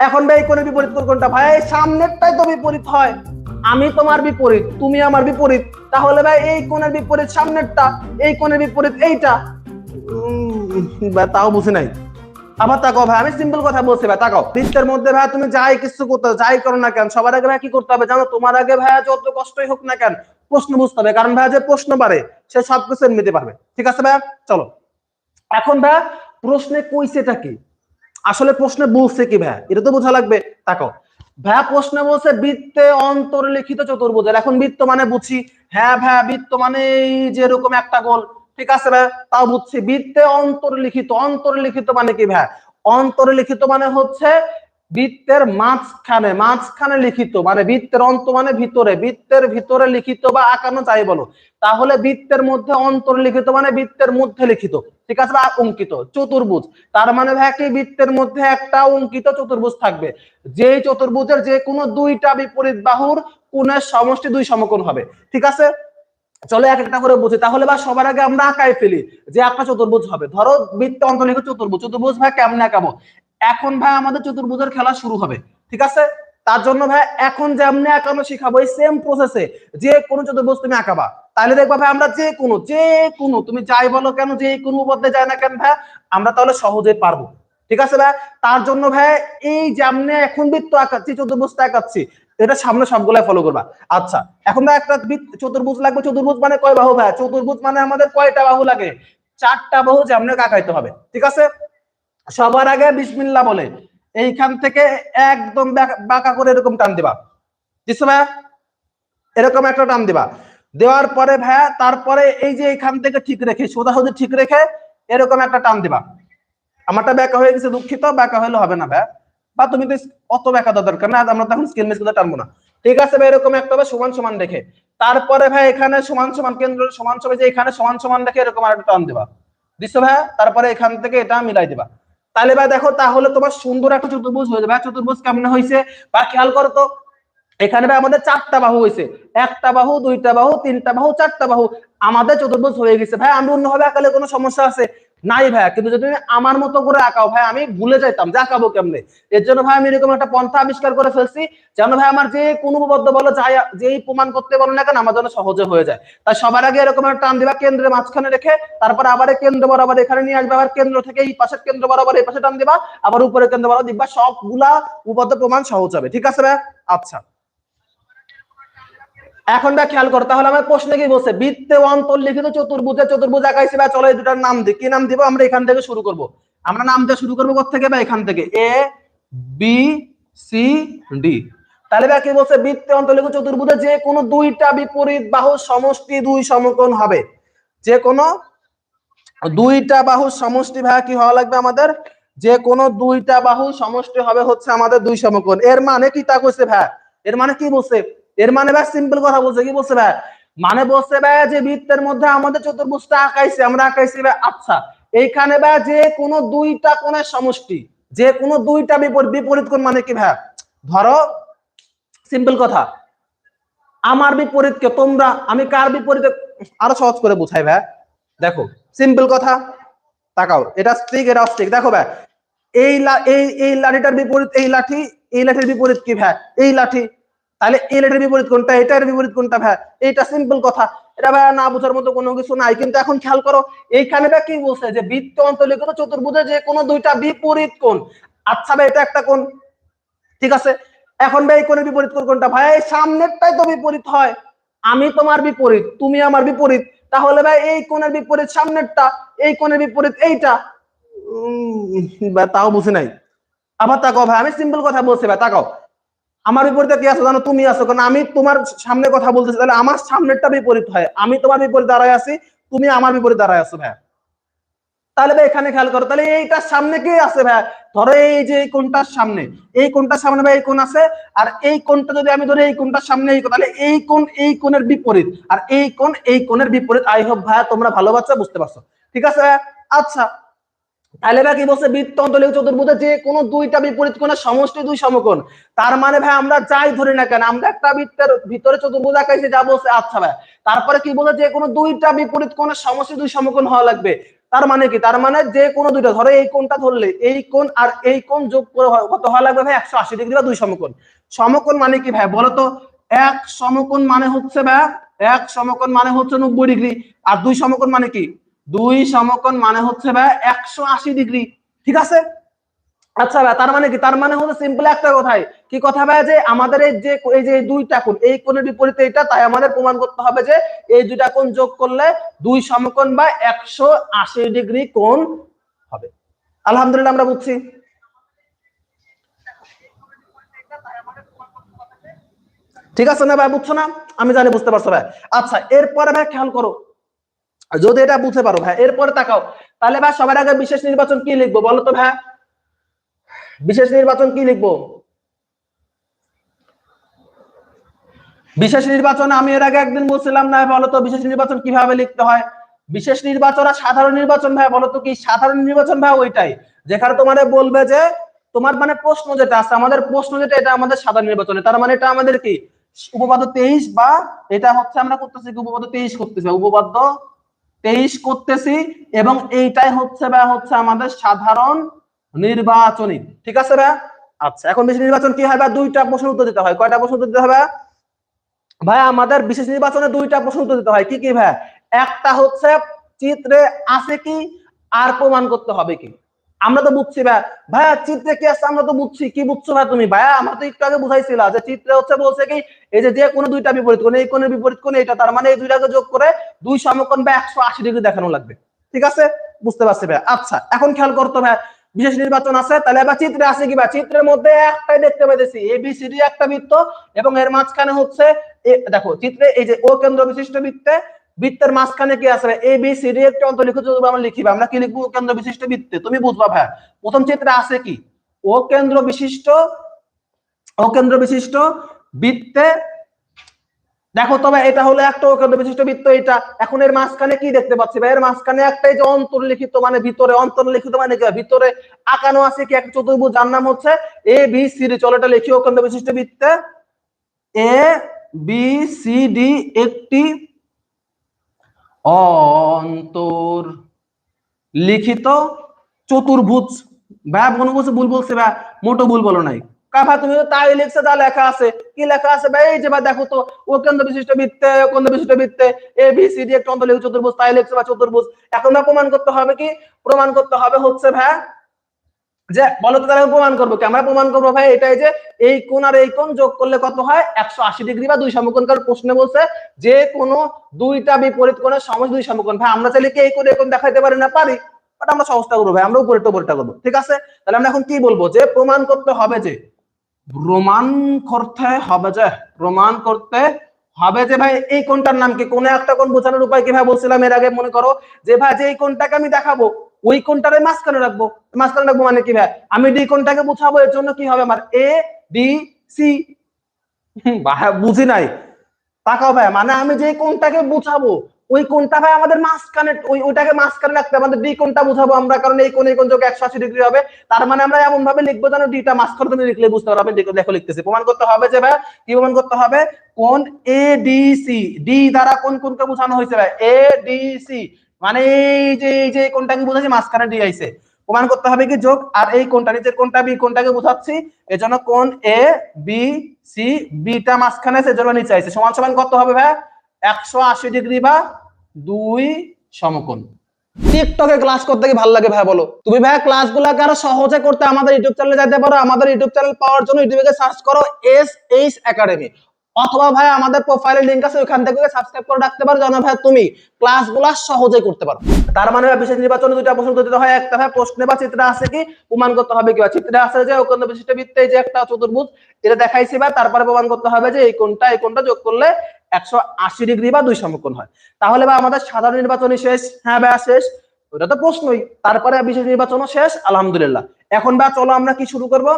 এখন ভাই কোণের বিপরীত কোনটা? ভাই, সামনেরটাই তো বিপরীত হয়। আমি তোমার বিপরীত, তুমি আমার বিপরীত। তাহলে ভাই, এই কোণের বিপরীত সামনেরটা, এই কোণের বিপরীত এইটা। তাও বুঝে নাই। আবার তাকাও ভাই, আমি সিম্পল কথা বলছি ভাই, তাকাও। বৃত্তের মধ্যে ভাই, তুমি যাই কিছু করতে, যাই করো না কেন, সবার আগে ভাই কি করতে হবে জানো? তোমার আগে ভাই, যত কষ্টই হোক না কেন, প্রশ্ন বুঝতে হবে। কারণ ভাই, যে প্রশ্ন পারে সে সবকিছু নিতে পারবে। ঠিক আছে ভাই? চলো। এখন ভাই, প্রশ্নে কইছেটা কি? আসলে প্রশ্নে বলছে কি ভাই? এটা তো বোঝা লাগবে। তাকাও। ভাইয়া প্রশ্নে বলছে বৃত্তে অন্তর্লিখিত চতুর্ভুজের এখন বৃত্ত মানে বুঝি হ্যাঁ ভাইয়া, বৃত্ত মানে এই যে এরকম একটা গোল। ঠিক আছে ভাই তাও বুঝছি। বৃত্তে অন্তর্লিখিত। অন্তর্লিখিত মানে কি ভাই অন্তর্লিখিত মানে হচ্ছে বৃত্তের মাঝখানে মাঝখানে লিখিত মানে বৃত্তের অন্ত মানে ভিতরে, বৃত্তের ভিতরে লিখিত বা আঁকানো যাই বলো, তাহলে বৃত্তের মধ্যে অন্তর্লিখিত মানে বৃত্তের মধ্যে লিখিত, ঠিক আছে? বা অঙ্কিত, চতুর্ভুজ, তার মানে ভাই বৃত্তের মধ্যে একটা অঙ্কিত চতুর্ভুজ থাকবে যে চতুর্ভুজের যে কোনো দুইটা বিপরীত বাহুর কোণের সমষ্টি দুই সমকোণ হবে, ঠিক আছে? চলো এক একটা করে বুঝি, তাহলে বা সবার আগে আমরা আঁকাই ফেলি যে একটা চতুর্ভুজ হবে, ধরো বৃত্ত অন্তর্লিখিত চতুর্ভুজ চতুর্ভুজ ভাই কেমনে আঁকাবো? এখন ভাই আমাদের চতুর্ভুজের খেলা শুরু হবে, ঠিক আছে? তার জন্য ভাই এখন যেমনি আঁকানো শিখাবো, এই সেম প্রসেসে যে কোনো চতুর্ভুজ তুমি আঁকাবা। তাহলে দেখবা ভাই আমরা যে কোনো যে কোনো, তুমি যাই বলো কেন, যে কোনো বদলে যায় না কেন ভাই, আমরা তাহলে সহজে পারব, ঠিক আছে ভাই? তার জন্য ভাই এই যেমনি এখন বৃত্ত আঁকাচ্ছি চতুর্ভুজটা আঁকাচ্ছি, এটা সামনে সবগুলাই ফলো করবা। আচ্ছা এখন ভাই একটা চতুর্ভুজ লাগবে, চতুর্ভুজ মানে কয় বাহু ভাই? চতুর্ভুজ মানে আমাদের কয়টা বাহু লাগে? চারটা বাহু যেমনি আঁকাইতে হবে, ঠিক আছে? সবার আগে বিসমিল্লাহ বলে, এইখান থেকে একদম বাঁকা- করে এরকম টান দিবা। দিছো ভাইয়া? এরকম একটা টান দিবা। দেওয়ার পরে ভাইয়া, তারপরে এই যে এখান থেকে ঠিক রেখে সোজাসুজি ঠিক রেখে এরকম একটা টান দিবা। আমারটা ব্যাকা হয়ে গেছে, দুঃখিত, ব্যাকা হলে হবে না ভাইয়া। বা তুমি তো অত ব্যাকা দেওয়ার দরকার না, আমরা তখন স্কেল মেস টানবো না। ঠিক আছে ভাই এরকম একটা সমান সমান রেখে। তারপরে ভাই এখানে সমান সমান কেন্দ্র, সমান সমান যে এখানে সমান সমান রেখে এরকম আর একটা টান দিবা। দিছো ভাইয়া? তারপরে এখান থেকে এটা মিলাই দিবা। তাহলে ভাই দেখো, তাহলে তোমার সুন্দর একটা চতুর্ভুজ হয়ে যাবে। চতুর্ভুজ কেমন হয়েছে? বা খেয়াল করো তো, এখানে ভাই আমাদের চারটা বাহু হয়েছে। একটা বাহু, দুইটা বাহু, তিনটা বাহু, চারটা বাহু। আমাদের চতুর্ভুজ হয়ে গেছে। ভাই, আমি অন্যভাবে আঁকালে কোনো সমস্যা আছে? নাই ভাই কিন্তু যদি আমার মতো করে আঁকাও ভাই আমি ভুলে যাইতাম যে আঁকাবো কেমনে? এর জন্য ভাই আমি এরকম একটা পন্থা আবিষ্কার করে ফেলছি, যেন ভাই আমার যে কোনো উপবদ্ধ বলো, যাই যেই প্রমাণ করতে বলো না কেন, আমার জন্য সহজে হয়ে যায়। তাই সবার আগে এরকম একটা টান দিবা, কেন্দ্রের মাঝখানে রেখে, তারপর আবার কেন্দ্র বরাবর এখানে নিয়ে আসবে, আবার কেন্দ্র থেকে এই পাশের কেন্দ্র বরাবর এই পাশে টান দিবা, আবার উপরে কেন্দ্র বরাবর দিবা সবগুলা উপবদ্ধ প্রমাণ সহজ হবে। ঠিক আছে ভাই আচ্ছা। এখন ভাই খেয়াল করো, তাহলে আমার প্রশ্নে কি বলছে? বৃত্তে অন্তর্লিখিত চতুর্ভুজে চতুর্ভুজ আঁকাইছি বা চলো এই দুটার নাম দিই কি নাম দিব? আমরা এখান থেকে শুরু করব। আমরা নাম দিয়ে শুরু করব থেকে বা এখান থেকে। A, B, C, D. তাহলে ভাই কি বলছে? বৃত্তে অন্তর্লিখিত চতুর্ভুজে যে কোনো দুইটা বিপরীত বাহু সমষ্টি দুই সমকোণ হবে। যে কোনো দুইটা বাহু সমষ্টি ভাই কি হওয়া লাগবে আমাদের? যে কোনো দুইটা বাহু সমষ্টি হবে হচ্ছে আমাদের দুই সমকোণ। এর মানে কি তা কইছে ভাই? এর মানে কি বলছে? এর মানে ভাই সিম্পল কথা বলছে, কি বলছে ভাই? মানে বলছে ভাই যে বৃত্তের মধ্যে আমাদের চতুর্ভুজটা আঁকাইছে, আমরা আঁকাইছি ভাই আচ্ছা। এইখানে ভাই যে কোনো দুইটা কোণের সমষ্টি, যে কোনো দুইটা বিপরীত বিপরীত কোণ মানে কি ভাই? ধরো সিম্পল কথা। আমার বিপরীতকে তোমরা, আমি কার বিপরীতে, আরও সহজ করে বুঝাই ভাই। দেখো সিম্পল কথা, তাকাও, এটা স্ট্রিক এটা স্ট্রিক দেখো ভাই, এই এই এই লাঠিটার বিপরীত, এই লাঠি, এই লাঠির বিপরীত কি ভাই? এই লাঠি। তাহলে এই লাঠির বিপরীত কোনটা এটার বিপরীত কোনটা ভাই? এইটা সিম্পল কথা। এটা ভাই না বোঝার মতো কোনো কিছু নাই, কিন্তু এখন খেয়াল করো, এইখানে কি বলছে যে বৃত্ত অন্তর্লিখিত চতুর্ভুজে যে কোনো দুইটা বিপরীত কোণ। আচ্ছা ভাই, এটা একটা কোণ। ঠিক আছে? এখন ভাই কোণের বিপরীত কোণ কোনটা? ভাই সামনেরটাই তো বিপরীত হয়। আমি তোমার বিপরীত, তুমি আমার বিপরীত। তাহলে ভাই, এই কোণের বিপরীত সামনেরটা, এই কোণের বিপরীত এইটা। তাও বুঝে নাই। আবার তাকাও ভাই, আমি সিম্পল কথা বলছি ভাই, তাকাও। আমার বিপরীতে কি আছো জানো? তুমি আছো। কারণ আমি তোমার সামনে কথা বলতেছি। তাহলে আমার সামনেরটা বিপরীত হয়। আমি তোমার বিপরীত দাঁড়ায় আছি, তুমি আমার বিপরীত দাঁড়ায় আছো ভাই। তাহলে ভাই এখানে খেয়াল করো। তাহলে এইটার সামনে কে আছে ভাই? ধরো এই যে এই কোনটার সামনে। এই কোনটার সামনে ভাই এই কোন আছে। আর এই কোনটা যদি আমি ধরি এই কোনটার সামনে এই তাহলে এই কোন এই কোণের বিপরীত। আর এই কোন এই কোণের বিপরীত। আই হোপ ভাই তোমরা ভালো বাচ্চা, বুঝতে পারছ। ঠিক আছে? আচ্ছা তাহলে ভাই কি বলছে বৃত্ত অন্তর্লিখিত চতুর্ভুজে যে কোনো দুইটা বিপরীত কোণের সমষ্টি দুই সমকোণ। তার মানে ভাই আমরা যাই ধরি না কেন, আমরা একটা বৃত্তের ভিতরে চতুর্ভুজ আঁকাইছি, যা বলছে আচ্ছা ভাই, তারপরে কি বলছে যে কোনো দুইটা বিপরীত কোণের সমষ্টি দুই সমকোণ হওয়া লাগবে। তার মানে কি? তার মানে যে কোনো দুইটা, ধরো এই কোণটা ধরলে, এই কোণ আর এই কোণ যোগ করে কত হওয়া লাগবে ভাই? একশো আশি ডিগ্রি বা দুই সমকোণ। সমকোণ মানে কি ভাই? বলো তো এক সমকোণ মানে হচ্ছে ভাই, এক সমকোণ মানে হচ্ছে নব্বই ডিগ্রি। আর দুই সমকোণ মানে কি? দুই সমকোণ মানে হচ্ছে ভাই একশো আশি ডিগ্রি, ঠিক আছে? আচ্ছা ভাই, তার মানে কি? তার মানে হচ্ছে সিম্পল একটা কথাই। কি কথা ভাই? যে আমাদের এই যে এই যে দুইটা কোণ, এই কোণের বিপরীতে এটা, তাই আমাদের প্রমাণ করতে হবে যে এই দুইটা কোণ যোগ করলে দুই সমকোণ বা একশো আশি ডিগ্রি কোণ হবে। আলহামদুলিল্লাহ আমরা বুঝছি। ঠিক আছে না ভাই? বুঝছ না? আমি জানি, বুঝতে পারছ ভাই। আচ্ছা এরপরে ভাই খেয়াল করো যদি এটা বুঝতে পারো ভাই, এরপরে তাকাও। তাহলে ভাই, সবার আগে বিশেষ নির্বাচন কি লিখব বলো তো ভাই? বিশেষ নির্বাচন কি লিখব? বিশেষ নির্বাচন আমি এর আগে একদিন বলছিলাম না বলো তো বিশেষ নির্বাচন কীভাবে লিখতে হয়? বিশেষ নির্বাচন আর সাধারণ নির্বাচন ভাই, বলো তো কি? সাধারণ নির্বাচন ভাই, ওইটাই। যেখানে তোমার বলবে যে, তোমার মানে প্রশ্ন যেটা আছে, আমাদের প্রশ্ন যেটা, এটা আমাদের সাধারণ নির্বাচনে। তার মানে এটা আমাদের কি? উপপাদ্য তেইশ বা এটা হচ্ছে আমরা করতেছি উপপাদ্য তেইশ করতেছি উপপাদ্য তেইশ করতেছি এবং এইটাই হচ্ছে ভাই হচ্ছে আমাদের সাধারণ নির্বাচনী। ঠিক আছে ভাই? আচ্ছা এখন বিশেষ নির্বাচন কি হয় বা দুইটা প্রশ্ন উত্তর দিতে হয়। কয়টা প্রশ্ন উত্তর দিতে হবে? ভাই, আমাদের বিশেষ নির্বাচনে দুইটা প্রশ্ন উত্তর দিতে হয়। কি কি ভাই? একটা হচ্ছে চিত্রে আছে কি? আর প্রমাণ করতে হবে কি? আমরা তো বুঝছি ভাই। ভাইয়া, চিত্রে কি আছে? আমরা তো বুঝছি। কি বুঝছ ভাই তুমি? ভাইয়া, আমরা তো একটু আগে বুঝাইছিল যে চিত্রে হচ্ছে বলছে কি, এই যে যে কোনো দুইটা বিপরীত কোণ, এই কোণের বিপরীত কোণ এটা, তার মানে এই দুইটাকে যোগ করে দুই সমকোণ বা একশো আশি ডিগ্রি দেখানো লাগবে। ঠিক আছে? বুঝতে পারছি ভাই আচ্ছা এখন খেয়াল করতো ভাই বিশেষ নির্বাচন আছে, তাহলে এবার চিত্রে আছে কি ভাই চিত্রের মধ্যে একটাই দেখতে পাইতেছি এ বি সি ডি একটা বৃত্ত, এবং এর মাঝখানে হচ্ছে দেখো, চিত্রে এই যে ও কেন্দ্র বিশিষ্ট বৃত্তে বৃত্তের মাঝখানে কি আছে? এ বি সি ডি একটা অন্তর্লিখিত যদি আমরা লিখিবা আমরা কি লিখব? কেন্দ্র বিশিষ্ট বৃত্তে। তুমি বুঝবা ভাই, প্রথম চিত্রে আছে কি? ও কেন্দ্র বিশিষ্ট, ও কেন্দ্র বিশিষ্ট বৃত্তে। দেখো তবে এটা হলো একটা কেন্দ্র বিশিষ্ট বৃত্ত, এটা। এখন এর মাঝখানে কি দেখতে পাচ্ছি ভাই? এর মাঝখানে একটা এই যে অন্তর্লিখিত মানে ভিতরে। অন্তর্লিখিত মানে ভিতরে আঁকানো আছে কি? একটা চতুর্ভুজ, যার নাম হচ্ছে এ বি সি ডি চলো এটা লিখি ও কেন্দ্র বিশিষ্ট বৃত্তে। এ বি সি ডি একটি অন্তর। লিখিত চতুর্ভুজ। ভাই কোনো কিছু ভুল বলছে ভাই, মোটো ভুল বলো নাই। কাভা তুমি তাই লিখছে তা লেখা আছে। কি লেখা আছে ভাই? এই যে ভাই, দেখো তো, ও কেন্দ্র বিশিষ্ট বৃত্তে, ও কেন্দ্র বিশিষ্ট বৃত্তে, এ, বি, সি, ডি, একটা অন্তর্লিখিত চতুর্ভুজ, তাই লিখছে বা চতুর্ভুজ। এখন প্রমাণ করতে হবে কি? প্রমাণ করতে হবে হচ্ছে ভাই যে বলো তো তাহলে আমি প্রমাণ করব আমরা প্রমাণ করব ভাই এটাই যে এই কোণ আর এই কোণ যোগ করলে কত হয়? একশো আশি ডিগ্রি বা দুই সমকোণ কারণ প্রশ্নে বলছে যে কোনো দুইটা বিপরীত কোণের সমস্ত দুই সমকোণ। ভাই, আমরা চাইলে কি এই কোণ এই দেখাইতে পারি না? পারি। বাট আমরা সহজটা করব ভাই, আমরা উপরেরটা উপরেরটা করব। ঠিক আছে? তাহলে আমরা এখন কি বলব? যে প্রমাণ করতে হবে যে, প্রমাণ করতে হবে যে, প্রমাণ করতে হবে যে ভাই এই কোনটার নাম কি? কোন একটা কোন বোঝানোর উপায় কি ভাই বলছিলাম এর আগে মনে করো? যে ভাই, যে এই কোনটাকে আমি দেখাবো ওই কোনটারে মাঝখানে রাখব। মাঝখানে রাখব মানে কি ভাই? আমি ডি কোনটাকে বুঝাবো, এর জন্য কি হবে আমার এ ডি সি বুঝি নাই। তাকাও ভাই মানে আমি যে কোনটাকে বুঝাবো, ওই কোনটা ভাই আমাদের মাঝখানে, ওই ওইটাকে মাঝখানে রাখতে। আমাদের ডি কোনটা বুঝাবো আমরা, কারণ এই কোন এই কোন যোগ একশো আশি ডিগ্রি হবে। তার মানে আমরা এমন ভাবে লিখব যেন ডিটা মাঝখানে তুমি লিখলে বুঝতে পারবে দেখো লিখতেছি। প্রমাণ করতে হবে যে ভাই, কি প্রমাণ করতে হবে? কোন এ ডি সি ডি দ্বারা কোন কোনকে বোঝানো হয়েছে ভাই? এ ডি সি মানে এই যে এই যে কোনটাকে বোঝাচ্ছি, মাঝখানে ডি আইছে। প্রমাণ করতে হবে কি যোগ আর এই কোনটা, নিচের কোনটা, বি কোনটাকে বোঝাচ্ছি? এজন্য কোন এ বি সি বিটা মাঝখানে আছে, এজন্য নিচে আইছে। সমান সমান কত হবে ভাই? একশো আশি ডিগ্রি বা দুই সমকোণ। টিকটকে ক্লাস করতে কি ভালো লাগে ভাই বলো? তুমি ভাই ক্লাস গুলাকে আরও সহজে করতে আমাদের ইউটিউব চ্যানেলে যেতে পারো। আমাদের ইউটিউব চ্যানেল পাওয়ার জন্য ইউটিউবে সার্চ করো এস এইচ একাডেমি অথবা ভাই আমাদের প্রোফাইলে লিংক আছে, ওখান থেকে সাবস্ক্রাইব করে রাখতে পারো। যেন ভাই, তুমি ক্লাসগুলো সহজে করতে পারো। তার মানে বিশেষ নির্বাচনে দুইটা প্রশ্ন দিতে হয়। একটা ভাই, প্রশ্নে বা চিত্রে আছে কি? প্রমাণ করতে হবে কি বা চিত্রে আছে যে, ওখানে বিশিষ্ট বৃত্তে যে একটা চতুর্ভুজ, এটা দেখাইছি ভাই। তারপরে প্রমাণ করতে হবে যে এই কোনটা এই কোনটা যোগ করলে একশো আশি ডিগ্রি বা দুই সমকোণ হয়। তাহলে ভাই, আমাদের সাধারণ নির্বাচনই শেষ। হ্যাঁ ভাই শেষ? ওটা তো প্রশ্নই। তারপরে বিশেষ নির্বাচনও শেষ, আলহামদুলিল্লাহ। এখন ভাই, চলো আমরা কি শুরু করব?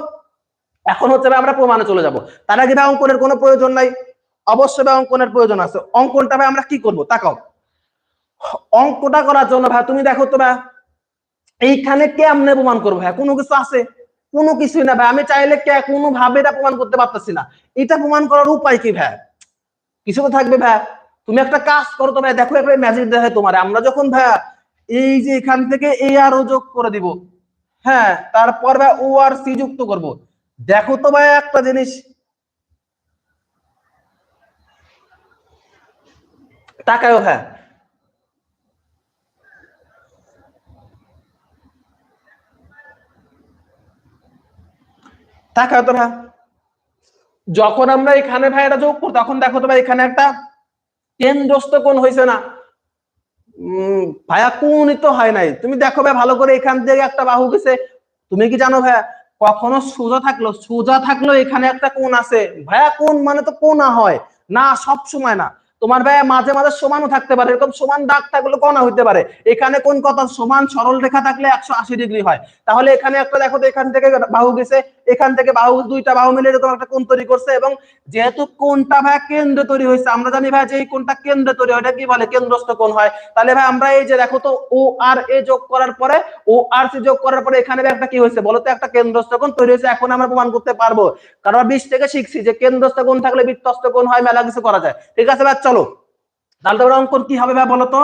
এখন হচ্ছে আমরা প্রমাণে চলে যাব। তার আগে ভাই অঙ্কনের কোনো প্রয়োজন নাই। অবশ্যই ভাই অঙ্কনের প্রয়োজন আছে। অঙ্কনটা ভাই আমরা কি করব তাকাও। অঙ্কটা করার জন্য ভাই, তুমি দেখো তো ভাই, এইখানে কেমনে প্রমাণ করব ভাই? কোনো কিছু আছে? কোনো কিছুই না ভাই। আমি চাইলে কোনো ভাবে এটা প্রমাণ করতে পারতেছি না। এটা প্রমাণ করার উপায় কি ভাই? কিছু তো থাকবে ভাই। তুমি একটা কাজ করো তো ভাই, দেখো একটা ম্যাজিক দেখে তোমার। আমরা যখন ভাই এই যে এখান থেকে এ আর ও যোগ করে দিব হ্যাঁ তারপর ভাই ও আর সি যুক্ত করব। দেখো তো ভাই একটা জিনিস। তাকায়ও হ্যাঁ। তাকাও তো ভাই যখন আমরা এখানে ভাই এটা যোগ করব তখন দেখো তো ভাই এখানে একটা কেন্দ্রস্থ কোণ হয়েছে না। ভাইয়া কোনই তো হয় নাই। তুমি দেখো ভাই, ভালো করে এখান থেকে একটা বাহু গেছে। তুমি কি জানো ভাইয়া? কখনো সোজা থাকল সোজা থাকল এখানে একটা কোন আছে। ভাইয়া কোন মানে তো কোনা হয়। না, সব সময় না। তোমার ভাইয়া মাঝে মাঝে সমানও থাকতে পারে। এরকম সমান দাগ থাকলে কণা হইতে পারে? এখানে কোন কথা সমান সরল রেখা থাকলে একশো আশি ডিগ্রি হয়। তাহলে এখানে একটা, দেখো তো এখান থেকে বাহু গেছে এখান থেকে বাহু, দুইটা বাহু মিলে এরকম একটা কোণ তৈরি করছে এবং যেহেতু কোনটা ভাই কেন্দ্র তৈরি হয়েছে, আমরা জানি ভাই যে এই কেন্দ্র তৈরি হয়, এটা কি বলে? কেন্দ্রস্থ কোণ হয়। তাহলে ভাই আমরা এই যে দেখো তো ও আর এ যোগ করার পরে ও আর সি যোগ করার পরে এখানে একটা কি হয়েছে? বলো তো, একটা কেন্দ্রস্থ কোণ তৈরি হয়েছে, এখন আমরা প্রমাণ করতে পারব। কারণ বিশ থেকে শিখছি যে কেন্দ্রস্থ কোণ থাকলে বৃত্তস্থ কোণ হয়, মেলা কিছু করা যায়। ঠিক আছে ভাই চলো। তাহলে তোমরা অঙ্কন কি হবে ভাই বলো তো?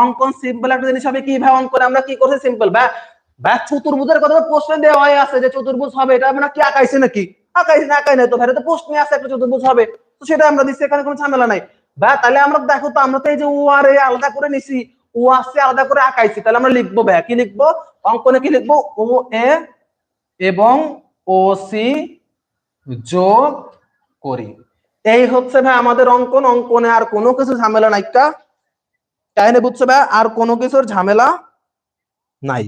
অঙ্কন সিম্পল একটা জিনিস হবে কি ভাই অঙ্কন আমরা কি করছি? সিম্পল ভাই ভাই চতুর্ভুজের কথা প্রশ্ন দেওয়া হয়ে আছে যে চতুর্ভুজ হবে, এটা আমরা কি আঁকাইছে নাকি? আঁকাইছে না, আঁকাই নাই তো ভাই তো প্রশ্নে আছে, একটা চতুর্ভুজ হবে। তো সেটা আমরা দিচ্ছি, এখানে কোনো ঝামেলা নাই। ভাই তাহলে আমরা দেখো তো, আমরা তো এই যে ও আর আলাদা করে নিছি ও আসছে আলাদা করে আঁকাইছি, তাহলে আমরা লিখব ভাই কি লিখব? অঙ্কনে কি লিখব? ও এ এবং ও সি যোগ করি। এই হচ্ছে ভাই আমাদের অঙ্কন, অঙ্কনে আর কোনো কিছু ঝামেলা নাই কা। না বুঝছ ভাই? আর কোনো কিছুর ঝামেলা নাই।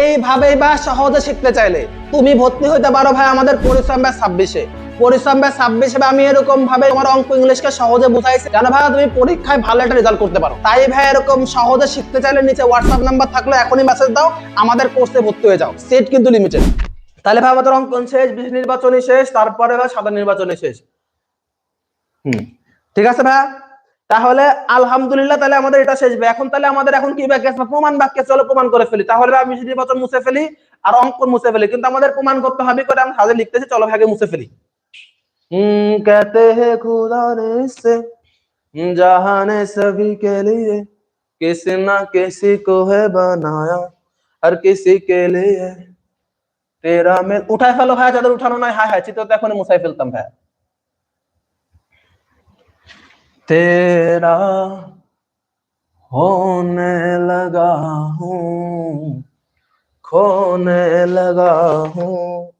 এইভাবেই বা সহজে শিখতে চাইলে তুমি ভর্তি হইতে পারো ভাই আমাদের পরিশ্রম ব্যাচ ছাব্বিশে। পরিশ্রম ব্যাচ ছাব্বিশে বা আমি এরকম ভাবে তোমার অঙ্ক ইংলিশকে সহজে বুঝাইছি। জানো ভাই তুমি পরীক্ষায় ভালো একটা রেজাল্ট করতে পারো। তাই ভাই এরকম সহজে শিখতে চাইলে নিচে হোয়াটসঅ্যাপ নাম্বার থাকলে এখনই মেসেজ দাও আমাদের কোর্সে ভর্তি হয়ে যাও। সেট কিন্তু লিমিটেড তাহলে ভাই আমাদের অঙ্কন শেষ বিশ নির্বাচনী শেষ তারপরে ভাই সাধারণ নির্বাচনী শেষ। হুম। ঠিক আছে ভাই? তাহলে আলহামদুলিল্লাহ তাহলে আমাদের এটা শেষ ভাই এখন তাহলে আমাদের এখন কি বাকি আছে প্রমাণ বাক্য চলো প্রমাণ করে ফেলি তাহলে ভাই আমি নির্বাচন মুছে ফেলি আর অঙ্কন মুছে ফেলি কিন্তু আমাদের প্রমাণ করতে হবে করে আমি হাজে লিখতেছি চলো ভাগে মুছে ফেলি हम्म कहते हैं खुदा ने से जहाने सभी के लिए किसी ना किसी को है बनाया हर किसी के लिए तेरा में উঠায় ফেলো ভাই যাদের উঠানো নাই হায় হায় চিত্র তো এখন মুছাই ফেলতাম ভাই तेरा होने लगा हूँ खोने लगा हूँ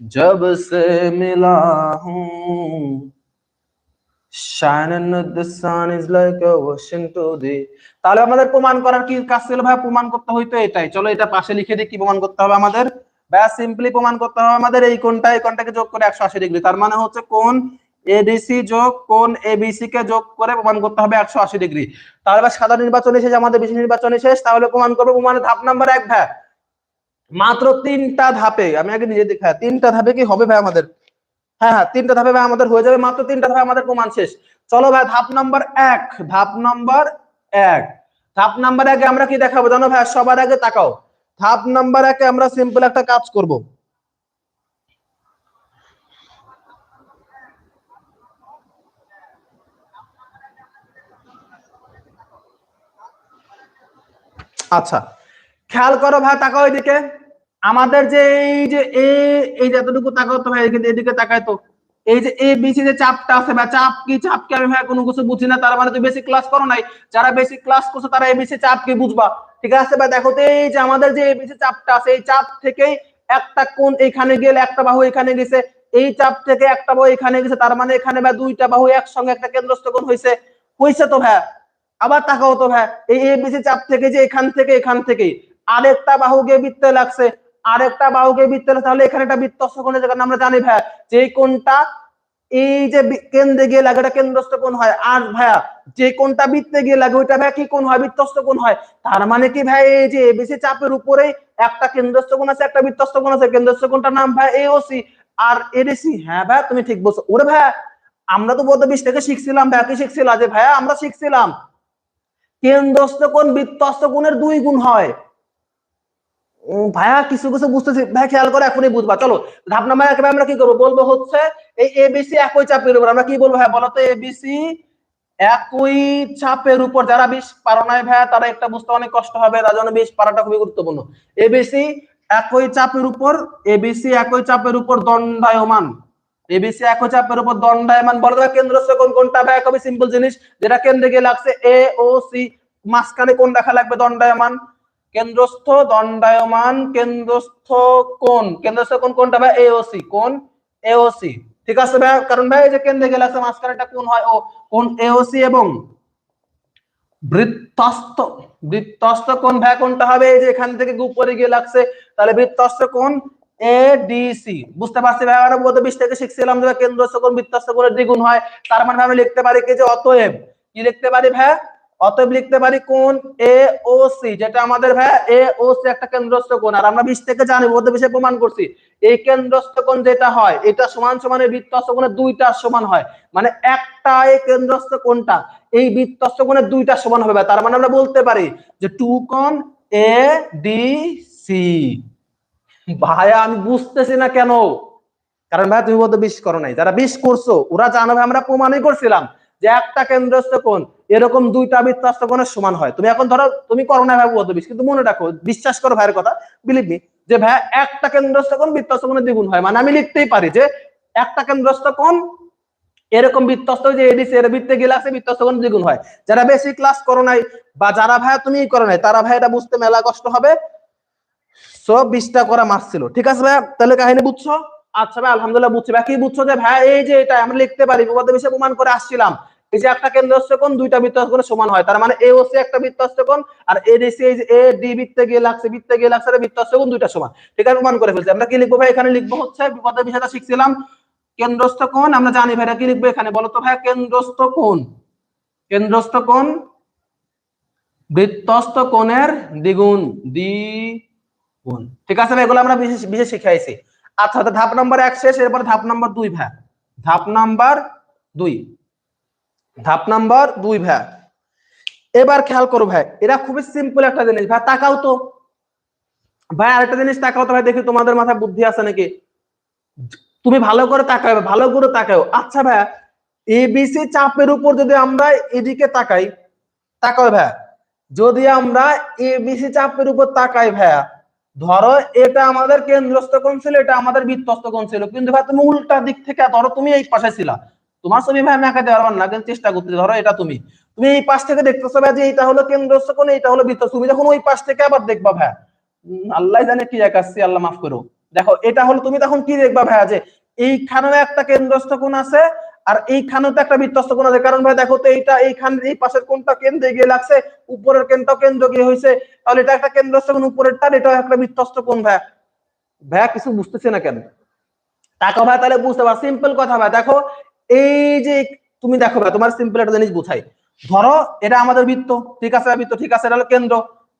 जब से मिला हूँ shining the sun is like a ocean to the তাহলে আমাদের প্রমাণ করার কি কাজ ছিল ভাই প্রমাণ করতে হইতো এটাই চলো এটা পাশে লিখে দিই কি প্রমাণ করতে হবে আমাদের ব্যাস সিম্পলি প্রমাণ করতে হবে আমাদের এই কোণটা এই কোণটাকে যোগ করে একশো আশি ডিগ্রি তার মানে হচ্ছে কোণ এডিসি যোগ কোন এবিসি কে যোগ করে প্রমাণ করতে হবে একশো আশি ডিগ্রি। তাহলে সাধারণ নির্বাচনে শেষ আমাদের বিশেষ নির্বাচনে শেষ তাহলে প্রমাণ করব। প্রমাণের ধাপ নাম্বার এক, ভাই। মাত্র তিনটা ধাপে, আমি আগে নিজে দেখা তিনটা ধাপে কি হবে, ভাই, আমাদের? হ্যাঁ হ্যাঁ তিনটা ধাপে, ভাই, আমাদের হয়ে যাবে। মাত্র তিনটা ধাপে আমাদের প্রমাণ শেষ। চলো, ভাই, ধাপ নাম্বার এক, ধাপ নাম্বার এক। ধাপ নাম্বার একে আমরা কি দেখাবো? জানো, ভাই, সবার আগে তাকাও। ধাপ নাম্বার একে আমরা সিম্পল একটা কাজ করব। আচ্ছা খেয়াল করো ভাই, তাকাও এদিকে। আমাদের যে এই যে এ, এই যে এতটুকু তাকাও তো ভাই, এদিকে তাকায় তো। এই যে এ বিসি যে চাপটা আছে ভাই, চাপ কি চাপ কি আমি ভাই কোনো কিছু বুঝি না, তার মানে তুই বেশি ক্লাস করো নাই। যারা বেশি ক্লাস করছ, তারা এবিসি চাপ কি বুঝবা? ঠিক আছে ভাই, দেখো তো এই যে আমাদের যে এবিসি চাপটা আছে, এই চাপ থেকেই একটা কোণ এখানে গেলে একটা বাহু এখানে গেছে। এই চাপ থেকে একটা বাহু এখানে গেছে, তার মানে এখানে ভাই দুইটা বাহু একসঙ্গে একটা কেন্দ্রস্থ কোণ হয়েছে হয়েছে তো ভাই? আবার তাকাও তো ভাই, এই এ এবিসি চাপ থেকে যে এখান থেকে এখান থেকে আরেকটা বাহু গিয়ে বৃত্তে লাগছে, আরেকটা বাহুকে বৃত্তে তাহলে এখানে একটা বৃত্তস্থ কোণের জায়গা আমরা জানি ভাই, যে কোনটা এই যে কেন্দ্রে গিয়ে লাগে এটা কেন্দ্রস্থ কোণ হয়। আর ভাইয়া যে কোনটা বৃত্তে গিয়ে লাগে, ওইটা ভাই কি কোণ হয়? বৃত্তস্থ কোণ হয়। তার মানে কি ভাই, এই যে এবিসি চাপের উপরে একটা কেন্দ্রস্থ কোণ আছে, একটা বৃত্তস্থ কোণ আছে, কেন্দ্রস্থ কোণটার নাম ভাই এওসি আর এডিসি হ্যাঁ ভাই, তুমি ঠিক বলছো। ওরে ভাই, আমরা তো বোধ বিশ থেকে শিখছিলাম, ভাই, কি শিখছিলাম যে ভাইয়া আমরা শিখছিলাম। কেন্দ্রস্থ কোণ, বৃত্তস্থ কোণের দুই গুণ হয়। ভাইয়া, কিছু কিছু বুঝতেছি। ভাই খেয়াল করে এখনই বুঝবা। চলো, ধাপ নাম্বার আমরা কি করব? বলব হচ্ছে এই এবিসি একই চাপের উপর। আমরা কি বলব হ্যাঁ বলতো এবিসি একই চাপের উপর। যারা বিষ পারো নাই ভাইয়া, তারা একটা বুঝতে অনেক কষ্ট হবে। তার জন্য বিষ পারাটা খুবই গুরুত্বপূর্ণ। এবিসি একই চাপের উপর এবিসি একই চাপের উপর দণ্ডায়মান। এবিসি একই চাপের উপর দণ্ডায়মান, বলো তো কেন্দ্রস্থ কোন, কোনটা? ভাই খুবই সিম্পল জিনিস, যেটা কেন্দ্রে গিয়ে লাগছে এ ও সি মাঝখানে কোন দেখা লাগবে? দণ্ডায়মান। কেন্দ্রস্থ দণ্ডায়মান, কেন্দ্রস্থ কোন? কেন্দ্রস্থ কোন, কোনটা ভাই? এওসি কোন? এওসি ঠিক আছে ভাই? কারণ ভাই যে কেন্দ্রে গেলে আছে মাঝখানে একটা কোন হয়? ও, কোন এওসি এবং বৃত্তস্ত। বৃত্তস্ত কোন ভাই, কোনটা হবে? এই যে এখান থেকে উপরে গিয়ে লাগছে, তাহলে বৃত্তস্ত কোন? এডিসি বুঝতে পারছি ভাই? আমরা বিশ থেকে শিখছিলাম যে কেন্দ্রস্থ কোন বৃত্তস্ত কোণের দ্বিগুণ হয়। তার মানে আমরা লিখতে পারি কি যে অতএব? কি লিখতে পারি অতএব লিখতে পারি কোন? এ যেটা আমাদের এ ও সি একটা কেন্দ্রস্থ আর আমরা থেকে জানি প্রমাণ করছি। এই কেন্দ্রস্থ যেটা হয়, এটা সমান সমান এই দুইটা সমান হয়। মানে একটা এই কেন্দ্রস্থ কোণটা, এই বৃত্তস্থ দুইটা সমান হবে তার মানে আমরা বলতে পারি যে টু কোণ এ ডি সি ভাইয়া আমি বুঝতেছি না কেন? কারণ ভাই, তুমি বলতে বিশ করো নাই। যারা বিশ করছ, ওরা জানো আমরা প্রমাণই করছিলাম যে একটা কেন্দ্রস্থ কোণ, এরকম দুইটা বৃত্তস্থ কোণের সমান হয়। তুমি এখন ধরো, তুমি করো না ভাই, বলতে কিন্তু মনে রাখো, বিশ্বাস করো ভাইয়ের কথা বিলিভ মি যে ভাই, একটা কেন্দ্রস্থ কোণ বৃত্তস্থ কোণের দ্বিগুণ হয়। মানে আমি লিখতেই পারি যে একটা কেন্দ্রস্থ কোণ, এরকম বৃত্তস্থ যে এডিসি এর বৃত্তে গেলে আছে বৃত্তস্থ কোণ দ্বিগুণ হয়। যারা বেশি ক্লাস করো নাই, বা যারা ভাই, তুমি করো নাই, তারা ভাই, এটা বুঝতে মেলা কষ্ট হবে। সব বিশটা করা মাস ছিল। ঠিক আছে ভাই তাহলে কাহিনী বুঝছ? আচ্ছা ভাই, আলহামদুলিল্লাহ বুঝছি। ভাই, কি বুঝছ যে ভাই, এই যে এটা আমরা লিখতে পারি, বিপদ বিষয়ে প্রমাণ করে আসছিলাম। এই যে একটা কেন্দ্রস্থ কোণ, দুইটা বৃত্তস্থ কোণের সমান হয়। তার মানে এওসি একটা বৃত্তস্থ কোণ, আর এডিসি এই যে এ ডি বৃত্তে গিয়ে লাগছে, বৃত্তে গিয়ে লাগছে বৃত্তস্থ কোণ, দুইটা সমান। ঠিক আছে, প্রমাণ করে ফেলছি। আমরা কি লিখব ভাই? এখানে লিখব হচ্ছে বিপদের বিষয়টা শিখছিলাম, কেন্দ্রস্থ কোণ, আমরা জানি ভাইরা কি লিখব এখানে? বলো তো ভাই, কেন্দ্রস্থ কোণ। কেন্দ্রস্থ কোণ, বৃত্তস্থ কোণের দ্বিগুণ দ্বিগুণ ঠিক আছে ভাই, এগুলো আমরা বিশেষ বিশেষ শিখাইছি আচ্ছা ধাপ নাম্বার এক শেষ, এরপর ধাপ নাম্বার দুই ভাই। ধাপ নাম্বার দুই। ধাপ নাম্বার দুই ভাই। এবার খেয়াল করো ভাই, এটা খুবই সিম্পল একটা জিনিস ভাই, তাকাও তো। ভাই, আরেকটা জিনিস তাকাও তো ভাই, দেখি তোমাদের মাথায় বুদ্ধি আছে নাকি? তুমি ভালো করে তাকাও ভালো করে তাকাও আচ্ছা ভাই এবিসি চাপের উপর যদি আমরা এদিকে তাকাই, তাকাও ভাই। যদি আমরা এবিসি চাপের উপর তাকাই ভাইয়া ধরো এটা আমাদের কেন্দ্রস্থ কোণ ছিল, এটা আমাদের বৃত্তস্থ কোণ ছিল। কিন্তু ভাই, তুমি উল্টা দিক থেকে ধরো তুমি এই পাশে ছিলা। তোমার ছবি ভাই, আমি আঁকাতে পারব না, কিন্তু চেষ্টা করতে ধরো এটা তুমি। তুমি এই পাশ থেকে দেখতেছো ভাই যে এটা হলো কেন্দ্রস্থ কোণ এটা হলো বৃত্ত তুমি যখন ওই পাশ থেকে আবার দেখবা ভাই আল্লাহ জানে কি আঁকাচ্ছি আল্লাহ মাফ করো দেখো, এটা হলো তুমি তখন কি দেখবা ভাইয়া যে এইখানেও একটা কেন্দ্রস্থ কোণ আছে আর এইখানেও তো একটা বৃত্তস্থ কোণ আছে। কারণ ভাই দেখো তো এইটা এইখানে এই পাশের কোণটা কেন্দ্রে গিয়ে লাগছে উপরের কেন্দ্রটা কেন্দ্র গিয়ে হয়েছে। তাহলে এটা একটা কেন্দ্রস্থ কোণ উপরেরটা আর এটাও একটা বৃত্তস্থ কোণ ভাই। ভাইয়া কিছু বুঝতেছে না কেন? টাকা ভাই তাহলে বুঝতে পার সিম্পল কথা ভাই দেখো এই যে তুমি দেখো ভাই তোমার সিম্পল একটা জিনিস বুঝাই। ধরো এটা আমাদের বৃত্ত ঠিক আছে ভাই, বৃত্ত ঠিক আছে এটা হলো কেন্দ্র।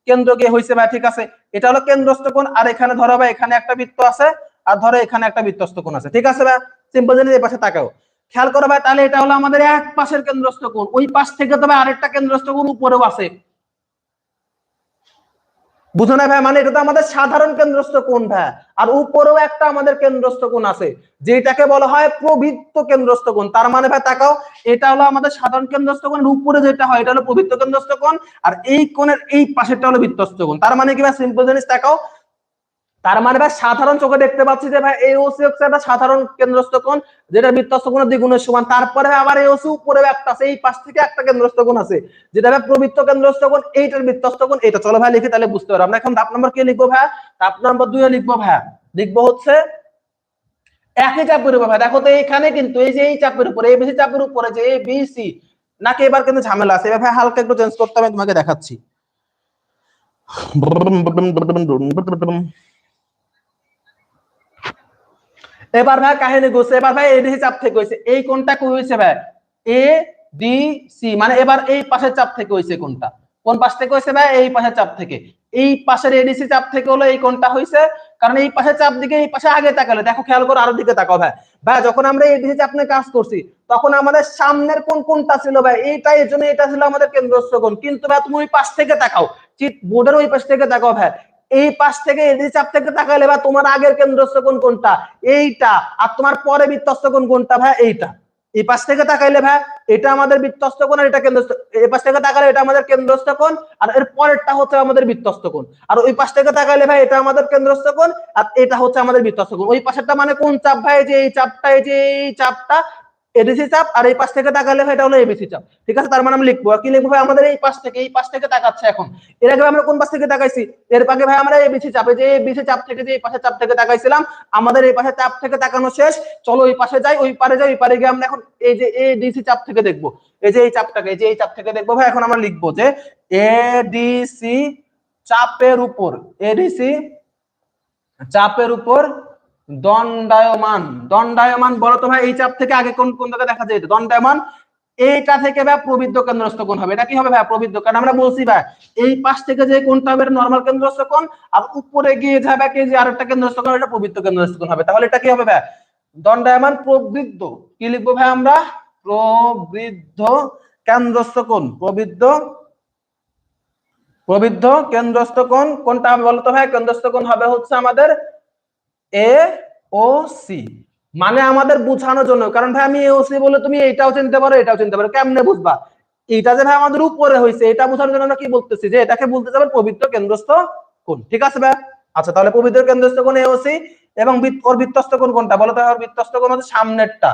কেন্দ্র গিয়ে হয়েছে ভাই ঠিক আছে এটা হলো কেন্দ্রস্থ কোণ আর এখানে ধরো ভাই এখানে একটা বৃত্ত আছে আর ধরো এখানে একটা বৃত্তস্থ কোণ আছে। ঠিক আছে ভাই? সিম্পল জিনিস, এই পাশে তাকাও। খেয়াল করো ভাই, তাহলে এটা হলো আমাদের এক পাশের কেন্দ্রস্থ কোণ। ওই পাশ থেকে তো ভাই আরেকটা কেন্দ্রস্থ কোণ উপরেও আছে। বুঝো না ভাই? মানে এটা তো আমাদের সাধারণ কেন্দ্রস্থ কোণ ভাই। আর উপরেও একটা আমাদের কেন্দ্রস্থ কোণ আছে। যেটাকে বলা হয় প্রবৃত্ত কেন্দ্রস্থ কোণ। তার মানে ভাই, তাকাও, এটা হলো আমাদের সাধারণ কেন্দ্রস্থ কোণের উপরে যেটা হয়, এটা হলো প্রবৃত্ত কেন্দ্রস্থ কোণ। আর এই কোণের এই পাশেরটা হলো বৃত্তস্থ কোণ। তার মানে কি ভাই? সিম্পল জিনিস, তাকাও। তার মানে ভাই, সাধারণ চোখে দেখতে পাচ্ছি যে ভাই, এই ওসি হচ্ছে একটা সাধারণ কেন্দ্রস্থ কোণ, যেটা বৃত্তস্থ কোণের দ্বিগুণের সমান। তারপরে আবার এই ওসি উপরে একটা আছে, এই পাশ থেকে একটা কেন্দ্রস্থ কোণ আছে, যেটা ভাই প্রবৃত্ত কেন্দ্রস্থ কোণ, এইটার বৃত্তস্থ কোণ এটা চলো ভাই, লিখি তাহলে বুঝতে পারো আমরা এখন ধাপ নম্বর কি লিখব ভাই? ধাপ নম্বর দুই লিখব ভাই। লিখব হচ্ছে, একই চাপের উপর ভাই। দেখো তো এখানে কিন্তু এই যে এই চাপের উপরে, এই বেশি চাপের উপরে যে এ বি সি নাকি এবার কিন্তু ঝামেলা আছে। এবার ভাই, হালকা একটু চেঞ্জ করতে হবে তোমাকে দেখাচ্ছি। এবার ভাই কাহিনী ঘুরছে এবার ভাই এডিসি চাপ থেকে হয়েছে এই কোনটা কই হয়েছে ভাই? এ ডি সি মানে এবার এই পাশের চাপ থেকে হয়েছে কোনটা? কোন পাশ থেকে হয়েছে ভাই? এই পাশের চাপ থেকে। এই পাশের এডিসি চাপ থেকে হলো এই কোনটা হয়েছে কারণ এই পাশের চাপ দিকে এই পাশে আগে তাকালে, দেখো খেয়াল করো আরও দিকে তাকাও ভাই। ভাই, যখন আমরা এডিসি চাপ নিয়ে কাজ করছি, তখন আমাদের সামনের কোন কোনটা ছিল ভাই? এইটা এর জন্য এটা ছিল আমাদের কেন্দ্রস্থ কোণ। কিন্তু ভাই, তুমি ওই পাশ থেকে তাকাও। চিট বোর্ডের ওই পাশ থেকে তাকাও ভাই। এই পাশ থেকে এদিকে চাপ থেকে তাকালে বা তোমার আগের কেন্দ্রস্থ কোন কোনটা এইটা। আর তোমার পরে বৃত্তস্থ কোন কোনটা ভাই, এইটা। এই পাশ থেকে তাকাইলে ভাই, এটা আমাদের বৃত্তস্থ কোণ আর এটা কেন্দ্রস্থ, এই পাশ থেকে তাকালে এটা আমাদের কেন্দ্রস্থ কোণ, আর এর পরেরটা হচ্ছে আমাদের বৃত্তস্থ কোণ। আর ওই পাশ থেকে তাকাইলে ভাই, এটা আমাদের কেন্দ্রস্থ কোণ, আর এটা হচ্ছে আমাদের বৃত্তস্থ কোণ। ওই পাশেরটা মানে কোন চাপ ভাই যে এই চাপটা, এই যে এই চাপটা এডিসি চাপ আর এই পাশ থেকে তাকালে এটা হলো এবিসি চাপ। ঠিক আছে? তার মানে আমি লিখব। কি লিখব ভাই? আমাদের এই পাশ থেকে, এই পাশ থেকে তাকাচ্ছে এখন। এর আগে আমরা কোন পাশ থেকে তাকাইছি? এর আগে ভাই আমরা এবিসি চাপে যে এবিসি চাপ থেকে যে এই পাশে চাপ থেকে তাকাইছিলাম, আমাদের এই পাশে চাপ থেকে তাকানো শেষ। চলো ওই পাশে যাই, ওই পারে যাই, ওই পারে গিয়ে আমরা এখন এই যে এডিসি চাপ থেকে দেখব। এই যে এই চাপটাকে, এই যে এই চাপ থেকে দেখব ভাই, এখন আমরা লিখব যে এডিসি চাপের উপর এডিসি চাপের উপর দণ্ডায়মান। দণ্ডায়মান বলো তো ভাই, এই চাপ থেকে আগে কোন কোন কোনটাকে দেখা যায়? দণ্ডায়মান, এইটা থেকে ভাই প্রবৃদ্ধ কেন্দ্রস্থ কোণ হবে। এটা কি হবে ভাই? প্রবৃদ্ধ কারণ আমরা বলছি ভাই, এই পাশ থেকে যে কোনটা হবে নর্মাল কেন্দ্রস্থ কোণ, আর উপরে গিয়ে যাবে কি যে আরেকটা কেন্দ্রস্থ কোণ, এটা প্রবৃদ্ধ কেন্দ্রস্থ কোণ হবে। তাহলে এটা কি হবে ভাই? দণ্ডায়মান প্রবৃদ্ধ কি লিখব ভাই আমরা? প্রবৃদ্ধ কেন্দ্রস্থ কোণ। প্রবৃদ্ধ প্রবৃদ্ধ কেন্দ্রস্থ কোণ। কোনটা হবে বলতো ভাই? কেন্দ্রস্থ কোণ হবে হচ্ছে আমাদের এ ও সি মানে আমাদের বোঝানোর জন্য। কারণ ভাই, আমি এওসি বলে তুমি এটাও চিনতে পারো, এটাও চিনতে পারো। কেমনে বুঝবা? এটা যে ভাই আমাদের উপরে হয়েছে, এটা বোঝানোর জন্য আমরা কি বলতেছি? যে এটাকে বলতে যাবেন পবিত্র কেন্দ্রস্থ কোণ। ঠিক আছে ভাই? আচ্ছা তাহলে পবিত্র কেন্দ্রস্থ কোণ এওসি এবং ওর বৃত্তস্থ কোণ কোনটা বলো তো ওর বৃত্তস্থ কোণ হচ্ছে সামনেরটা।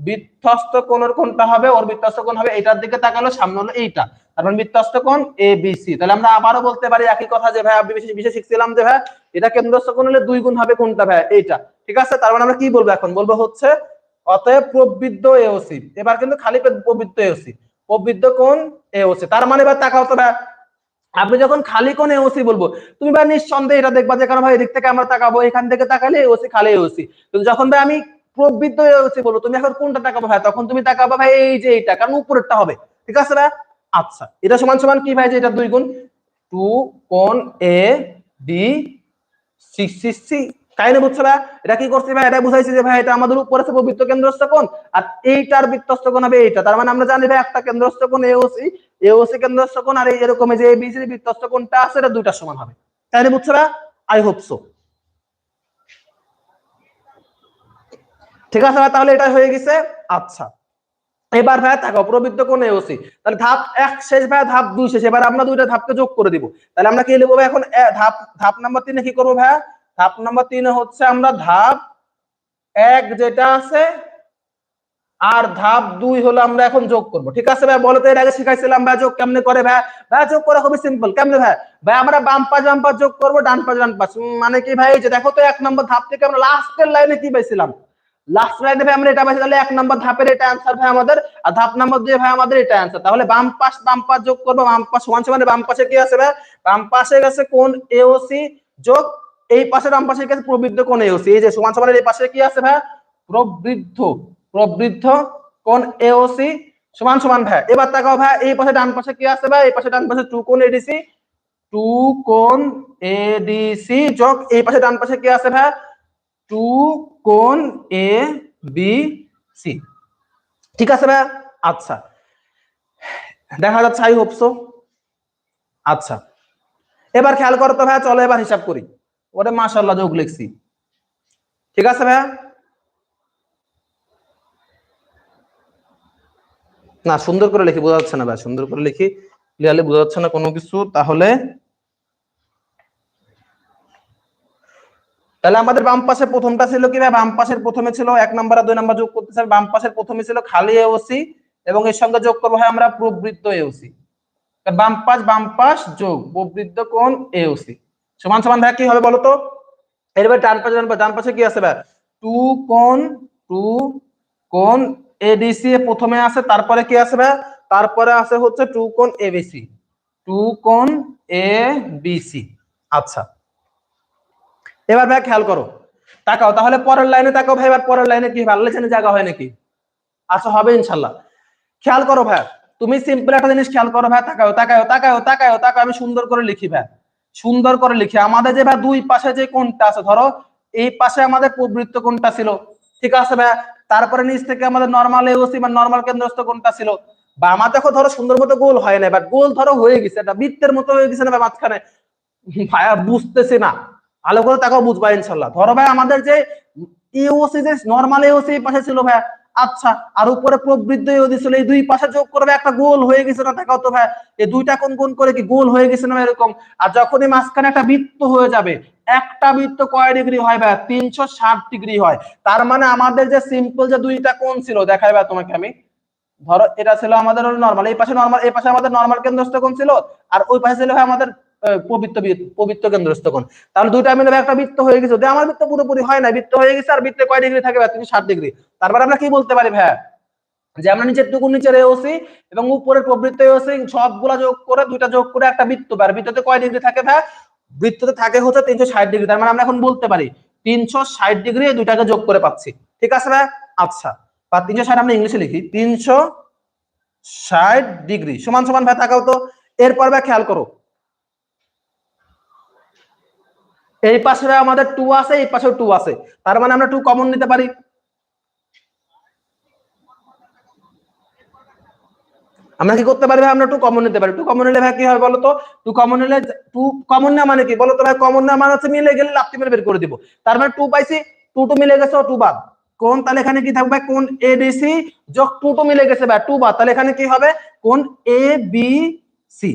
বৃত্তস্থ কোণের কোনটা হবে, ওর বৃত্তস্থ কোণ হবে এটার দিকে তাকালো, সামনে হলো এইটা। তার মানে বৃত্তস্থ কোণ এ বি সি তাহলে আমরা আবারও বলতে পারি একই কথা যে ভাই বিশেষ বিশেষ শিখছিলাম যে ভাই এটা কেন্দ্রস্থ কোণ হলে দুই গুণ হবে কোনটা ভাই এইটা। ঠিক আছে? তার মানে আমরা কি বলব এখন? বলব হচ্ছে অতএব প্রবৃদ্ধ এওসি এবার কিন্তু খালি প্রবৃদ্ধ এওসি প্রবৃদ্ধ কোণ এওসি তার মানে এবার তাকাও তো ভাই আপনি যখন খালি কোণ এওসি বলব, তুমি ভাই নিঃসন্দেহে এটা দেখবা যে, কারণ ভাই এদিক থেকে আমরা তাকাবো, এখান থেকে তাকালে এওসি খালি এওসি কিন্তু যখন ভাই আমি প্রবৃদ্ধ এওসি বলব, তুমি এখন কোনটা তাকাবো ভাই তখন তুমি তাকাবো ভাই এই যে এইটা, কারণ উপরেরটা হবে। ঠিক আছে ভাই আচ্ছা এটা সমান সমান কি ভাই যে এটা দুই গুণ? টু কোণ A D C C C. বুঝছ ভাই? এটা কি করছে ভাই? এটা বুঝাইছে যে ভাই এটা আমাদের উপরে আছে বৃত্ত কেন্দ্রস্থ কোণ, আর এইটার বৃত্তস্থ কোণ হবে এইটা। তার মানে আমরা জানি ভাই একটা কেন্দ্রস্থ কোণ এওসি এওসি কেন্দ্রস্থ কোণ, আর এরকম যে এবিসি বৃত্তস্থ কোণটা আছে, এটা দুইটা সমান হবে। কাহিনী বুঝছ ভাই? I hope so. ঠিক আছে ভাই, তাহলে এটা হয়ে গেছে। আচ্ছা এবার ভাই থাকো, প্রবৃত্ত কোণ এওসি তাহলে ধাপ এক শেষ ভাই ধাপ দুই শেষ। এবার আমরা দুইটা ধাপকে যোগ করে দিব। তাহলে আমরা কি লিখব ভাই এখন? ধাপ ধাপ নাম্বার তিনে কি করব ভাই ধাপ নাম্বার তিনে হচ্ছে আমরা ধাপ এক যেটা আছে, আর ধাপ দুই হলো আমরা এখন যোগ করব। ঠিক আছে ভাই বলো তো এর আগে শিখাইছিলাম ভাই যোগ কেমনে করে ভাই ভাই যোগ করা খুবই সিম্পল কেমনে ভাই ভাই আমরা বাম পাশ বাম পাশ যোগ করব, ডান পাশ ডান পাশ মানে কি ভাই? যে দেখো তো এক নম্বর ধাপ থেকে আমরা লাস্টের লাইনে কি পাইছিলাম? লাস্ট লাইনে ভাই আমরা এটা পাইছি, তাহলে এক নম্বর ধাপের এটা অ্যান্সার ভাই আমাদের। আর ধাপ নম্বর দুই ভাই আমাদের এটা অ্যান্সার তাহলে বাম পাশ বাম পাশ যোগ করব, বাম পাশ সমান সমান বাম পাশে কি আছে ভাই? বাম পাশে গেছে কোন এওসি যোগ, এই পাশে বাম পাশে গেছে প্রবৃদ্ধ কোন এওসি এই যে সমান সমানের এই পাশে কি আছে ভাই? প্রবৃদ্ধ প্রবৃদ্ধ কোন এওসি সমান সমান ভাই। এবার তাকাও ভাই, এই পাশে ডান পাশে কি আছে ভাই? এই পাশে ডান পাশে টু কোন এডিসি টু কোন এডিসি যোগ, এই পাশে ডান পাশে কি আছে ভাই? টু কোন এ, বি, সি? ঠিক আছে ভাই আচ্ছা। দেখা যাচ্ছে আই হোপ সো আচ্ছা। এবার খেয়াল করো তো ভাই চলো এবার হিসাব করি। ওরে মাশাল্লাহ যোগ লিখছি। ঠিক আছে ভাই না, সুন্দর করে লিখি, বোঝা যাচ্ছে না ভাই সুন্দর করে লিখি। ক্লিয়ারলি বোঝা যাচ্ছে না কোনো কিছু, তাহলে তাহলে আমাদের বাম পাশে প্রথমটা ছিল কি বাম পাশের প্রথমে ছিল এক নাম্বার আর দুই নাম্বার যোগ করতে চাই বাম পাশের প্রথমে ছিল খালি এওসি এবং এর সঙ্গে যোগ করব হয় আমরা প্রবৃত্ত এওসি বাম পাশ বাম পাশ যোগ, প্রবৃত্ত কোণ এওসি সমান সমান ভাই, কি হবে বলো তো? ডান পাশে ডান পাশে ডান পাশে কি আছে ভাই? টু কোণ টু কোণ এডিসি প্রথমে আছে, তারপরে কি আছে ভাই? তারপরে আছে হচ্ছে টু কোণ এবিসি টু কোণ এ বিসি আচ্ছা। এবার ভাই খেয়াল করো। তাকাও, তাহলে পরের লাইনে তাকাও ভাই, এবার পরের লাইনে কি লেখানে জায়গা হয় নাকি? আচ্ছা হবে ইনশাল্লাহ। খেয়াল করো ভাই, তুমি সিম্পল একটা জিনিস খেয়াল করো ভাই, তাকাও তাকাও তাকাও তাকাও তাকাও, আমি সুন্দর করে লিখি ভাই। সুন্দর করে লিখি। আমাদের যে ভাই দুই পাশে যে কোনটা আছে, ধরো, এই পাশে আমাদের প্রবৃত্ত কোনটা ছিল, ঠিক আছে ভাই? তারপরে নিচ থেকে আমাদের নর্মাল এওসি বা নর্মাল কেন্দ্রস্থ কোনটা ছিল। বা আমার দেখো, ধরো, সুন্দর মতো গোল হয় না বাট গোল ধরো হয়ে গেছে বৃত্তের মতো হয়ে গেছে না মাঝখানে? ভাইয়া বুঝতেছি না। ভালো করে তাকাও বুঝবা ইনশাল্লাহ ধরো ভাই, আমাদের যে ইওসি যে নর্মাল ইওসি পাশে ছিল ভাই আচ্ছা আর উপরে প্রবৃদ্ধ দিছিল এই দুই পাশে যোগ করবে একটা গোল হয়ে গেছে না দেখাও তো ভাই, এই দুইটা কোন কোন করে কি গোল হয়ে গেছে না এরকম? আর যখনই মাঝখানে একটা বৃত্ত হয়ে যাবে, একটা বৃত্ত কয় ডিগ্রি হয় ভাই? তিনশো ষাট ডিগ্রি হয়। তার মানে আমাদের যে সিম্পল যে দুইটা কোণ ছিল, দেখাই ভাই তোমাকে আমি। ধরো, এটা ছিল আমাদের নর্মাল এই পাশে নর্মাল এই পাশে আমাদের নর্মাল কেন্দ্রস্থ কোণ ছিল, আর ওই পাশে ছিল ভাই আমাদের পবিত্র পবিত্র কেন্দ্রস্থ কোণ। তাহলে দুইটা মিলে একটা বৃত্ত হয়ে গেছে। যদি আমার বৃত্ত পুরোপুরি হয় না বৃত্ত হয়ে গেছে আর বৃত্তে কয় ডিগ্রি থাকে তিনশো ষাট ডিগ্রি তারপরে আমরা কি বলতে পারি ভাই? যে আমরা নিচের টুকুর নিচের এওসি এবং উপরের প্রবৃত্ত এওসি সবগুলা যোগ করে, দুইটা যোগ করে একটা বৃত্ত আর বৃত্ততে কয় ডিগ্রি থাকে ভাই? বৃত্ততে থাকে হচ্ছে তিনশো ষাট ডিগ্রি তার মানে আমরা এখন বলতে পারি, তিনশো ষাট ডিগ্রি দুইটাকে যোগ করে পাচ্ছি। ঠিক আছে ভাই? আচ্ছা। বা তিনশো ষাট আমরা ইংলিশে লিখি, তিনশো ষাট ডিগ্রি সমান সমান ভাই তাকাও তো। এরপর ভাই খেয়াল করো এই পাশে আমাদের টু আছে, এই পাশেও টু আছে। তার মানে আমরা টু কমন নিতে পারি। আমরা কি করতে পারি ভাই? আমরা টু কমন নিতে পারি। টু কমন নিলে ভাই কি হয় বলতো টু কমন নিলে টু কমন না মানে কি? বলতো ভাই কমন না মানে হচ্ছে মিলে গেলে লাফতি মেরে বের করে দিব। তার মানে টু পাইছি টু টু মিলে গেছে টু বাদ। কোন? তাহলে এখানে কি থাকবে? কোন এ ডিসি যোগ টু টু মিলে গেছে ভাই টু বাদ। তাহলে এখানে কি হবে? কোন এ বি সি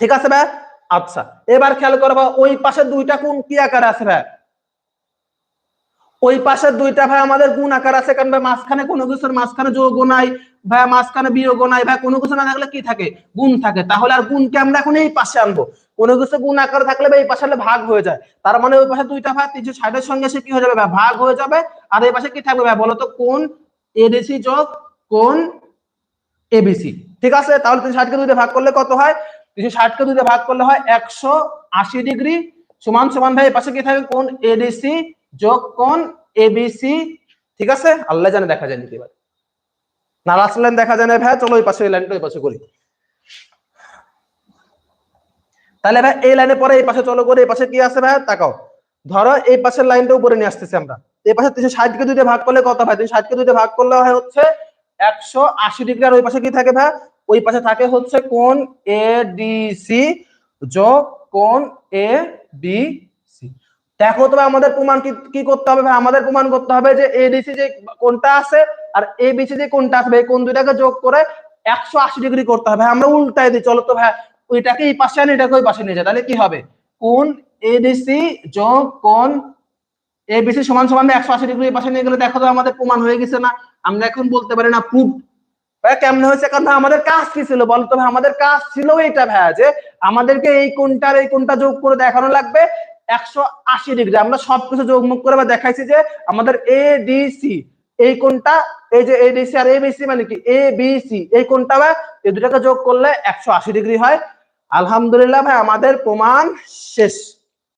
ঠিক আছে ভাই? আচ্ছা এবার খেয়াল করব, ওই পাশে দুইটা কোন কি আকারে আছে ভাই? ওই পাশের দুইটা ভাই আমাদের গুণ আকার আছে, কারণ ভাই মাঝখানে কোনো কিছুর মাঝখানে যোগ নাই, ভাই মাঝখানে বিয়োগ নাই, ভাই কোনো কিছু না থাকলে কি থাকে? গুণ থাকে। তাহলে আর গুণকে আমরা এখন এই পাশে আনব। কোনো কিছু গুণ আকার থাকলে ভাই এই পাশে ভাগ হয়ে যায়। তার মানে ওই পাশে দুইটা ভাই তিনশো ষাটের সঙ্গে সে কি হয়ে যাবে ভাই? ভাগ হয়ে যাবে। আর এই পাশে কি থাকবে ভাই বলতো? কোন এডিসি যোগ কোন এবিসি ঠিক আছে? তাহলে তিনশো ষাটকে দুইটা ভাগ করলে কত হয়? তিনশো ষাটকে দুইটা ভাগ করলে হয় একশো আশি ডিগ্রি। সমান সমান ভাই পাশে কি থাকে কোন এডিসি যোগ কোন এবিসি ঠিক আছে? আল্লাহ জানে দেখা যায় নিতে না দেখা যায় না ভাই, চলো ওই পাশে, এই লাইনটা ওই পাশে করি। তাহলে ভাই, এই লাইনে পরে এই পাশে চলো করে, এই পাশে কি আছে ভাই? তাকাও। ধরো এই পাশের লাইনটা উপরে নিয়ে আসতেছি আমরা। এই পাশে তিনশো ষাট কে দুইটা ভাগ করলে কত ভাই? তিনশো ষাট কে দুইটা ভাগ করলে হয় হচ্ছে একশো আশি ডিগ্রি। আর ওই পাশে কি থাকে ভাই? ওই পাশে থাকে হচ্ছে কোন এ ডি সি যোগ কোন এ বি সি দেখো তবে আমাদের প্রমাণ কি করতে হবে ভাই? আমাদের প্রমাণ করতে হবে যে এডিসি যে কোনটা আছে আর এ এবিসি যে কোনটা আছে ভাই, কোন দুইটাকে যোগ করে একশো আশি ডিগ্রি করতে হবে। আমরা উল্টাই দিই। চলো তো ভাই, ওইটাকে এই পাশে আনি, এটাকে ওই পাশে নিয়ে যায় তাহলে কি হবে? কোন এডিসি যোগ কোন এ এবিসি সমান সমান একশো আশি ডিগ্রি পাশে নিয়ে গেলে দেখো তো আমাদের প্রমাণ হয়ে গেছে না? আমরা এখন বলতে পারি না প্রুফ কেমন হয়েছে কারণ আমাদের কাজ কি ছিল বলতো ভাই? আমাদের কাজ ছিল এইটা ভাইয়া যে আমাদেরকে এই কোনটার এই কোনটা যোগ করে দেখানো লাগবে। একশো আশি ডিগ্রি। আমরা সবকিছু যোগমুখ করে বা দেখাইছি যে আমাদের এ ডি সি এই কোনটা, এই যে এডিসি আর এবিসি মানে কি? এ বি সি এই কোনটা ভাই? এই দুটাকে যোগ করলে একশো আশি ডিগ্রি হয়। আলহামদুলিল্লাহ ভাই, আমাদের প্রমাণ শেষ।